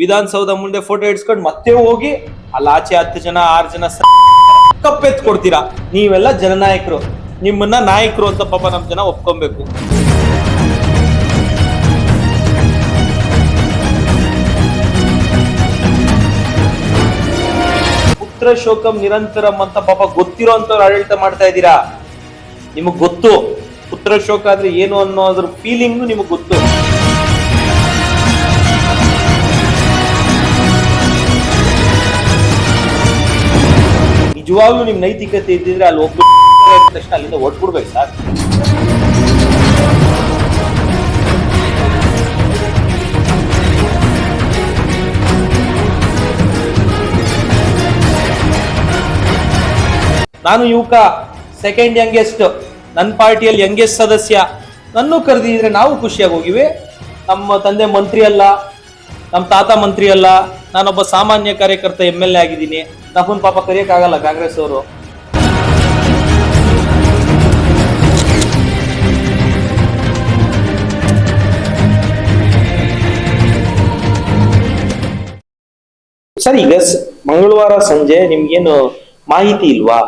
ವಿಧಾನಸೌಧ ಮುಂದೆ ಫೋಟೋ ಇಡ್ಸ್ಕೊಂಡು ಮತ್ತೆ ಹೋಗಿ ಅಲ್ಲಿ ಆಚೆ ಹತ್ತು ಜನ, ಆರು ಜನ ಕಪ್ಪೆತ್ ಕೊಡ್ತೀರಾ ನೀವೆಲ್ಲ ಜನನಾಯಕರು. ನಿಮ್ಮನ್ನ ನಾಯಕರು ಅಂತ ಪಾಪ ನಮ್ ಜನ ಒಪ್ಕೊಬೇಕು. ಪುತ್ರ ಶೋಕಂ ನಿರಂತರಂ ಅಂತ ಪಾಪ ಗೊತ್ತಿರೋ ಅಂತವ್ರು ಆಡಳಿತ ಮಾಡ್ತಾ ಇದ್ದೀರಾ? ನಿಮಗ್ ಗೊತ್ತು. ಪುತ್ರ ಶೋಕ ಆದ್ರೆ ಏನು ಅನ್ನೋದ್ರ ಫೀಲಿಂಗ್ ನಿಮಗ್ ಗೊತ್ತು. ನಿಜವಾಗ್ಲೂ ನಿಮ್ ನೈತಿಕತೆ ಇದ್ದಿದ್ರೆ ಅಲ್ಲಿ ಒಬ್ಬ ತಕ್ಷಣ ಅಲ್ಲಿಂದ ಒಟ್ಬಿಡ್ಬೇಕು ಸರ್ ನಾನು ಯುವಕ ಸೆಕೆಂಡ್ ಯಂಗೆಸ್ಟ್ ನನ್ನ ಪಾರ್ಟಿಯಲ್ಲಿ ಯಂಗೆಸ್ಟ್ ಸದಸ್ಯ. ನನ್ನೂ ಕರೆದಿದ್ರೆ ನಾವು ಖುಷಿಯಾಗಿ ಹೋಗಿವಿ. ನಮ್ಮ ತಂದೆ ಮಂತ್ರಿ ಅಲ್ಲ, ನಮ್ಮ ತಾತ ಮಂತ್ರಿ ಅಲ್ಲ, ನಾನೊಬ್ಬ ಸಾಮಾನ್ಯ ಕಾರ್ಯಕರ್ತ ಎಂ ಎಲ್ ಎ ಆಗಿದ್ದೀನಿ. ನಮ್ಮನ್ ಪಾಪ ಕರೆಯೋಕ್ಕಾಗಲ್ಲ ಕಾಂಗ್ರೆಸ್ ಅವರು. ಸರಿ, ಈಗ ಮಂಗಳವಾರ ಸಂಜೆ ನಿಮ್ಗೇನು ಮಾಹಿತಿ ಇಲ್ವಾ?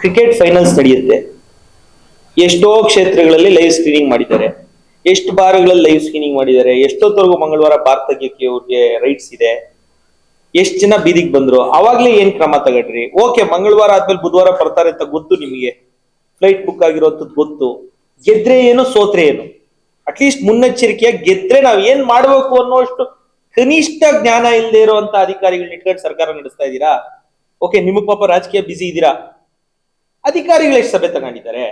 ಕ್ರಿಕೆಟ್ ಫೈನಲ್ಸ್ ನಡೆಯುತ್ತೆ. ಎಷ್ಟೋ ಕ್ಷೇತ್ರಗಳಲ್ಲಿ ಲೈವ್ ಸ್ಕ್ರೀನಿಂಗ್ ಮಾಡಿದ್ದಾರೆ. ಎಷ್ಟು ಬಾರ್ಗಳಲ್ಲಿ ಲೈವ್ ಸ್ಕ್ರೀನಿಂಗ್ ಮಾಡಿದ್ದಾರೆ. ಎಷ್ಟೊತ್ತವರೆಗೂ ಮಂಗಳವಾರ ಭಾರತ ತೆಗಿಯೋಕೆ ಅವ್ರಿಗೆ ರೈಟ್ಸ್ ಇದೆ. ಎಷ್ಟು ಜನ ಬೀದಿಗೆ ಬಂದ್ರು? ಅವಾಗ್ಲೇ ಏನ್ ಕ್ರಮ ತಗಡ್ರಿ ಓಕೆ, ಮಂಗಳವಾರ ಆದ್ಮೇಲೆ ಬುಧವಾರ ಬರ್ತಾರೆ ಅಂತ ಗೊತ್ತು ನಿಮಗೆ. ಫ್ಲೈಟ್ ಬುಕ್ ಆಗಿರೋಂಥದ್ದು ಗೊತ್ತು. ಗೆದ್ರೆ ಏನು, ಸೋತ್ರೆ ಏನು? ಅಟ್ಲೀಸ್ಟ್ ಮುನ್ನೆಚ್ಚರಿಕೆಯಾಗಿ ಗೆದ್ರೆ ನಾವ್ ಏನ್ ಮಾಡ್ಬೇಕು ಅನ್ನೋಷ್ಟು ಕನಿಷ್ಠ ಜ್ಞಾನ ಇಲ್ಲದೆ ಇರುವಂತ ಅಧಿಕಾರಿಗಳನ್ನ ಇಟ್ಕೊಂಡು ಸರ್ಕಾರ ನಡೆಸ್ತಾ ಇದ್ದೀರಾ? ಓಕೆ, ನಿಮ್ಮ ಪಾಪ ರಾಜಕೀಯ ಬಿಸಿ ಇದ್ದೀರಾ? ಅಧಿಕಾರಿಗಳು ಎಷ್ಟು ಸಭೆ ತಗೊಂಡಿದ್ದಾರೆ?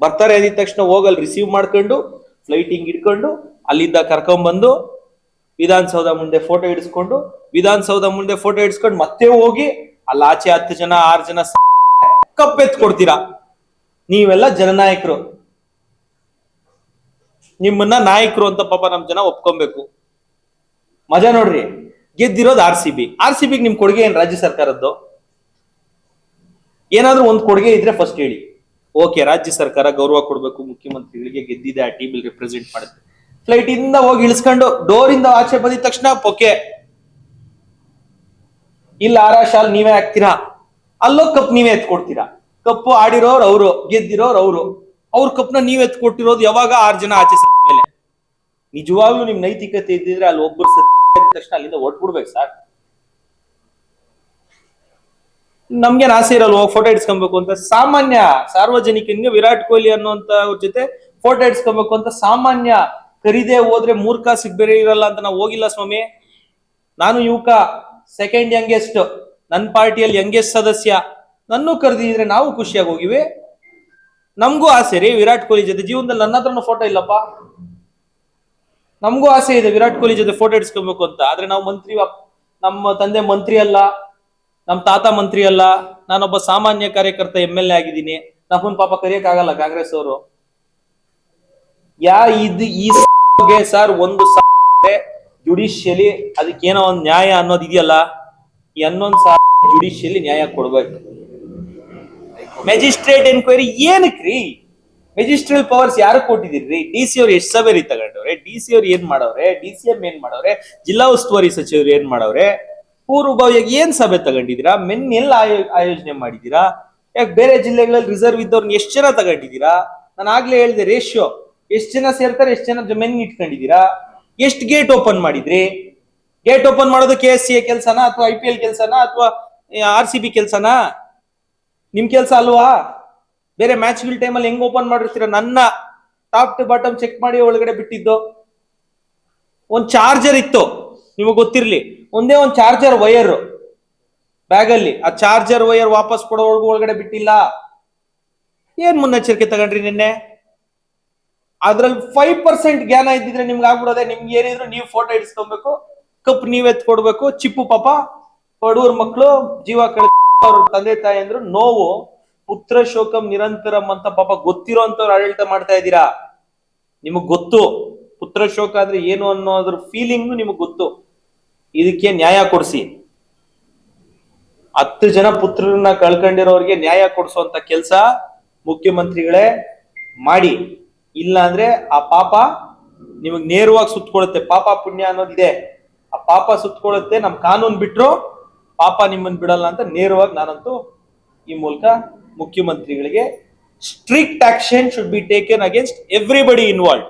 ಬರ್ತಾರೆ ಅಂದಿದ ತಕ್ಷಣ ಹೋಗಲ್ ರಿಸೀವ್ ಮಾಡ್ಕೊಂಡು ಫ್ಲೈಟ್ ಹಿಂಗ್ ಇಟ್ಕೊಂಡು ಅಲ್ಲಿಂದ ಕರ್ಕೊಂಡ್ಬಂದು ವಿಧಾನಸೌಧ ಮುಂದೆ ಫೋಟೋ ಹಿಡಿಸ್ಕೊಂಡು, ವಿಧಾನಸೌಧ ಮುಂದೆ ಫೋಟೋ ಹಿಡಿಸ್ಕೊಂಡು ಮತ್ತೆ ಹೋಗಿ ಅಲ್ಲಿ ಆಚೆ ಹತ್ತು ಜನ, ಆರು ಜನ ಕಪ್ಪೆತ್ ಕೊಡ್ತೀರಾ ನೀವೆಲ್ಲ ಜನನಾಯಕರು. ನಿಮ್ಮನ್ನ ನಾಯಕರು ಅಂತ ಪಾಪ ನಮ್ ಜನ ಒಪ್ಕೊಬೇಕು. ಮಜಾ ನೋಡ್ರಿ, ಗೆದ್ದಿರೋದು R C B R C big ನಿಮ್ ಕೊಡುಗೆ ಏನ್ ರಾಜ್ಯ ಸರ್ಕಾರದ್ದು? ಏನಾದ್ರೂ ಒಂದ್ ಕೊಡುಗೆ ಇದ್ರೆ ಫಸ್ಟ್ ಹೇಳಿ. ಓಕೆ ರಾಜ್ಯ ಸರ್ಕಾರ ಗೌರವ ಕೊಡ್ಬೇಕು, ಮುಖ್ಯಮಂತ್ರಿಗಳಿಗೆ ಗೆದ್ದಿದೆ, ಆ ಟೀಮ್ ರಿಪ್ರೆಸೆಂಟ್ ಮಾಡುತ್ತೆ. ಫ್ಲೈಟ್ ಇಂದ ಹೋಗಿ ಇಳಿಸ್ಕೊಂಡು ಡೋರ್ ಇಂದ ಆಚೆ ಬಂದಿದ ತಕ್ಷಣ ಪೊಕೆ ಇಲ್ಲ, ಆರ ಶಾಲ್ ನೀವೇ ಹಾಕ್ತೀರಾ? ಅಲ್ಲೋ ಕಪ್ ನೀವೇ ಎತ್ಕೊಡ್ತೀರಾ? ಕಪ್ಪು ಆಡಿರೋರು ಅವರು, ಗೆದ್ದಿರೋರು ಅವರು. ಅವ್ರ ಕಪ್ನ ನೀವ್ ಎತ್ಕೊಟ್ಟಿರೋದು ಯಾವಾಗ ಆರ್ ಜನ ಆಚೆ ಸತ್ತ ಮೇಲೆ? ನಿಜವಾಗ್ಲೂ ನಿಮ್ ನೈತಿಕತೆ ಇದ್ದಿದ್ರೆ ಅಲ್ಲಿ ಒಬ್ಬರು ತಕ್ಷಣ ಅಲ್ಲಿಂದ ಒಟ್ಬಿಡ್ಬೇಕು ಸರ್. ನಮ್ಗೇನ್ ಆಸೆ ಇರಲ್ವ ಫೋಟೋ ಇಡ್ಸ್ಕೊಬೇಕು ಅಂತ. ಸಾಮಾನ್ಯ ಸಾರ್ವಜನಿಕನಿಗೆ ವಿರಾಟ್ ಕೊಹ್ಲಿ ಅನ್ನುವಂತ ಅವ್ರ ಜೊತೆ ಫೋಟೋ ಇಡ್ಸ್ಕೊಬೇಕು ಅಂತ ಸಾಮಾನ್ಯ ಕರಿದೆ ಹೋದ್ರೆ ಮೂರ್ಖ ಸಿಗ್ಬೇರೆ ಇರಲ್ಲ ಅಂತ ನಾವು ಹೋಗಿಲ್ಲ ಸ್ವಾಮಿ. ನಾನು ಯುವಕ ಸೆಕೆಂಡ್ ಯಂಗೆಸ್ಟ್ ನನ್ನ ಪಾರ್ಟಿಯಲ್ಲಿ ಯಂಗೆಸ್ಟ್ ಸದಸ್ಯ. ನನ್ನೂ ಕರೆದಿದ್ರೆ ನಾವು ಖುಷಿಯಾಗಿ ಹೋಗಿವೆ. ನಮಗೂ ಆಸೆ ರೀ ವಿರಾಟ್ ಕೊಹ್ಲಿ ಜೊತೆ. ಜೀವನದಲ್ಲಿ ನನ್ನ ಹತ್ರನೂ ಫೋಟೋ ಇಲ್ಲಪ್ಪ. ನಮಗೂ ಆಸೆ ಇದೆ ವಿರಾಟ್ ಕೊಹ್ಲಿ ಜೊತೆ ಫೋಟೋ ಇಡ್ಸ್ಕೊಬೇಕು ಅಂತ. ಆದ್ರೆ ನಾವು ಮಂತ್ರಿ ನಮ್ಮ ತಂದೆ ಮಂತ್ರಿ ಅಲ್ಲ. ನಮ್ಮ ತಾತ ಮಂತ್ರಿ ಅಲ್ಲ. ನಾನೊಬ್ಬ ಸಾಮಾನ್ಯ ಕಾರ್ಯಕರ್ತ ಎಂ ಎಲ್ ಎ ಆಗಿದ್ದೀನಿ. ನಮ್ಮನ್ ಪಾಪ ಕರೆಯಕ್ಕಾಗಲ್ಲ ಕಾಂಗ್ರೆಸ್ ಅವರು. ಯಾ, ಇದು ಈ ಸರ್, ಒಂದು ಜುಡಿಷಿಯಲಿ ಅದಕ್ಕೆ ಏನೋ ಒಂದು ನ್ಯಾಯ ಅನ್ನೋದು ಇದೆಯಲ್ಲ ಈ ಹನ್ನೊಂದು ಜುಡಿಷಿಯಲಿ ನ್ಯಾಯ ಕೊಡ್ಬೇಕು. ಮೆಜಿಸ್ಟ್ರೇಟ್ ಎನ್ಕ್ವೈರಿ ಏನಕ್ರಿ? ಮೆಜಿಸ್ಟ್ರೇಟ್ ಪವರ್ಸ್ ಯಾರು ಕೊಟ್ಟಿದ್ದೀರಿ? ಡಿ ಸಿ ಅವ್ರು ಎಷ್ಟು ಸಭೆ ತಗೊಂಡವ್ರೆ? ಡಿ ಸಿ ಅವ್ರು ಏನ್ ಮಾಡವ್ರೆ? ಡಿ ಸಿ ಎಂ ಏನ್ ಮಾಡವ್ರೆ? ಜಿಲ್ಲಾ ಉಸ್ತುವಾರಿ ಸಚಿವರು ಏನ್ ಮಾಡವ್ರೆ? ಪೂರ್ವಭಾವಿಯಾಗಿ ಏನ್ ಸಭೆ ತಗೊಂಡಿದ್ದೀರಾ? ಮೆನ್ ಎಲ್ಲ ಆಯೋ- ಆಯೋಜನೆ ಮಾಡಿದ್ದೀರಾ? ಯಾಕೆ ಬೇರೆ ಜಿಲ್ಲೆಗಳಲ್ಲಿ ರಿಸರ್ವ್ ಇದ್ದವ್ರನ್ನ ಎಷ್ಟು ಜನ ತಗೊಂಡಿದ್ದೀರಾ? ನಾನು ಆಗ್ಲೇ ಹೇಳಿದೆ ರೇಷಿಯೋ ಎಷ್ಟು ಜನ ಸೇರ್ತಾರೆ, ಎಷ್ಟು ಜನ ಮೆನ್ ಇಟ್ಕೊಂಡಿದ್ದೀರಾ? ಎಷ್ಟು ಗೇಟ್ ಓಪನ್ ಮಾಡಿದ್ರಿ? ಗೇಟ್ ಓಪನ್ ಮಾಡೋದು ಕೆ ಎಸ್ ಸಿ ಎ ಕೆಲಸನಾ ಅಥವಾ ಐ ಪಿ ಎಲ್ ಕೆಲಸನಾ ಅಥವಾ ಆರ್ ಸಿ ಬಿ ಕೆಲಸನಾ? ನಿಮ್ ಕೆಲಸ ಅಲ್ವಾ? ಬೇರೆ ಮ್ಯಾಚ್ಗಳ ಟೈಮಲ್ಲಿ ಹೆಂಗ್ ಓಪನ್ ಮಾಡಿರ್ತೀರ? ನನ್ನ ಟಾಪ್ ಟು ಬಾಟಮ್ ಚೆಕ್ ಮಾಡಿ ಒಳಗಡೆ ಬಿಟ್ಟಿದ್ದು. ಒಂದ್ ಚಾರ್ಜರ್ ಇತ್ತು, ನಿಮಗೆ ಗೊತ್ತಿರ್ಲಿ. ಒಂದೇ ಒಂದ್ ಚಾರ್ಜರ್ ವೈರ್ ಬ್ಯಾಗ್ ಅಲ್ಲಿ ಆ ಚಾರ್ಜರ್ ವೈರ್ ವಾಪಸ್ ಕೊಡೋವರೆಗೂ ಒಳಗಡೆ ಬಿಟ್ಟಿಲ್ಲ. ಏನ್ ಮುನ್ನೆಚ್ಚರಿಕೆ ತಗೊಂಡ್ರಿ ನಿನ್ನೆ? ಅದ್ರಲ್ಲಿ ಫೈವ್ ಪರ್ಸೆಂಟ್ ಜ್ಞಾನ ಇದ್ದಿದ್ರೆ ನಿಮ್ಗೆ ಆಗ್ಬಿಡೋದೆ. ನಿಮ್ಗೆ ಏನಿದ್ರು ನೀವು ಫೋಟೋ ಇಡಿಸ್ಕೊಬೇಕು ಕಪ್ ನೀವ್ ಎತ್ಕೊಡ್ಬೇಕು ಚಿಪ್ಪು ಪಾಪ ಬಡವ್ರ ಮಕ್ಕಳು ಜೀವ ಕಳೆದ ಅವ್ರ ತಂದೆ ತಾಯಿ ಅಂದ್ರು ನೋವು, ಪುತ್ರ ಶೋಕಂ ನಿರಂತರಂ ಅಂತ ಪಾಪ ಗೊತ್ತಿರೋ ಅಂತವ್ರು ಆಡಳಿತ ಮಾಡ್ತಾ ಇದ್ದೀರಾ? ನಿಮಗ್ ಗೊತ್ತು. ಪುತ್ರ ಶೋಕ ಅಂದ್ರೆ ಏನು ಅನ್ನೋದ್ರ ಫೀಲಿಂಗ್ ನಿಮಗ್ ಗೊತ್ತು. ಇದಕ್ಕೆ ನ್ಯಾಯ ಕೊಡಿಸಿ. ಹತ್ತು ಜನ ಪುತ್ರರನ್ನ ಕಳ್ಕೊಂಡಿರೋರಿಗೆ ನ್ಯಾಯ ಕೊಡಿಸುವಂತ ಕೆಲಸ ಮುಖ್ಯಮಂತ್ರಿಗಳೇ ಮಾಡಿ. ಇಲ್ಲ ಅಂದ್ರೆ ಆ ಪಾಪ ನಿಮಗ್ ನೇರವಾಗಿ ಸುತ್ತಕೊಳ್ಳುತ್ತೆ ಪಾಪ ಪುಣ್ಯ ಅನ್ನೋದಿದೆ. ಆ ಪಾಪ ಸುತ್ತಕೊಳ್ಳುತ್ತೆ ನಮ್ ಕಾನೂನು ಬಿಟ್ರು ಪಾಪ ನಿಮ್ಮನ್ನ ಬಿಡಲ್ಲ ಅಂತ ನೇರವಾಗಿ ನಾನಂತೂ ಈ ಮೂಲಕ ಮುಖ್ಯಮಂತ್ರಿಗಳಿಗೆ strict action should be taken against everybody involve